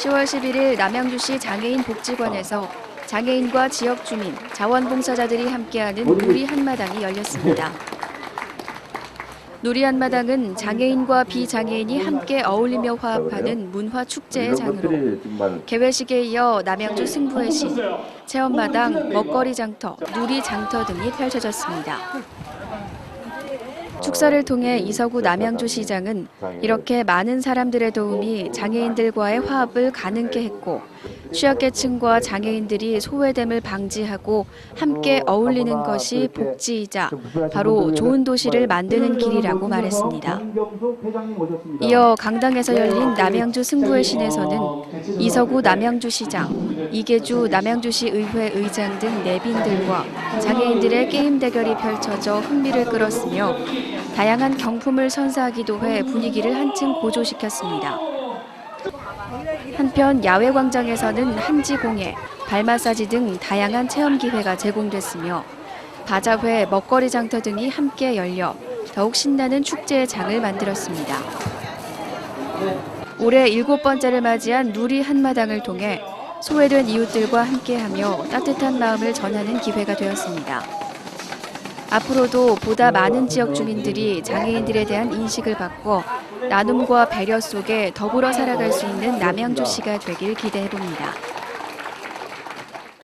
10월 11일 남양주시 장애인 복지관에서 장애인과 지역 주민, 자원봉사자들이 함께하는 누리 한마당이 열렸습니다. 누리 한마당은 장애인과 비장애인이 함께 어울리며 화합하는 문화 축제의 장으로 개회식에 이어 남양주 승부의 신, 체험마당, 먹거리 장터, 누리 장터 등이 펼쳐졌습니다. 축사를 통해 이서구 남양주 시장은 이렇게 많은 사람들의 도움이 장애인들과의 화합을 가능케 했고 취약계층과 장애인들이 소외됨을 방지하고 함께 어울리는 것이 복지이자 바로 좋은 도시를 만드는 길이라고 말했습니다. 이어 강당에서 열린 남양주 승부의 신에서는 이서구 남양주시장, 이계주 남양주시 의회 의장 등 내빈들과 장애인들의 게임 대결이 펼쳐져 흥미를 끌었으며 다양한 경품을 선사하기도 해 분위기를 한층 고조시켰습니다. 한편 야외 광장에서는 한지 공예, 발 마사지 등 다양한 체험 기회가 제공됐으며 바자회, 먹거리 장터 등이 함께 열려 더욱 신나는 축제의 장을 만들었습니다. 올해 일곱 번째를 맞이한 누리 한마당을 통해 소외된 이웃들과 함께하며 따뜻한 마음을 전하는 기회가 되었습니다. 앞으로도 보다 많은 지역 주민들이 장애인들에 대한 인식을 바꿔 나눔과 배려 속에 더불어 살아갈 수 있는 남양주시가 되길 기대해 봅니다.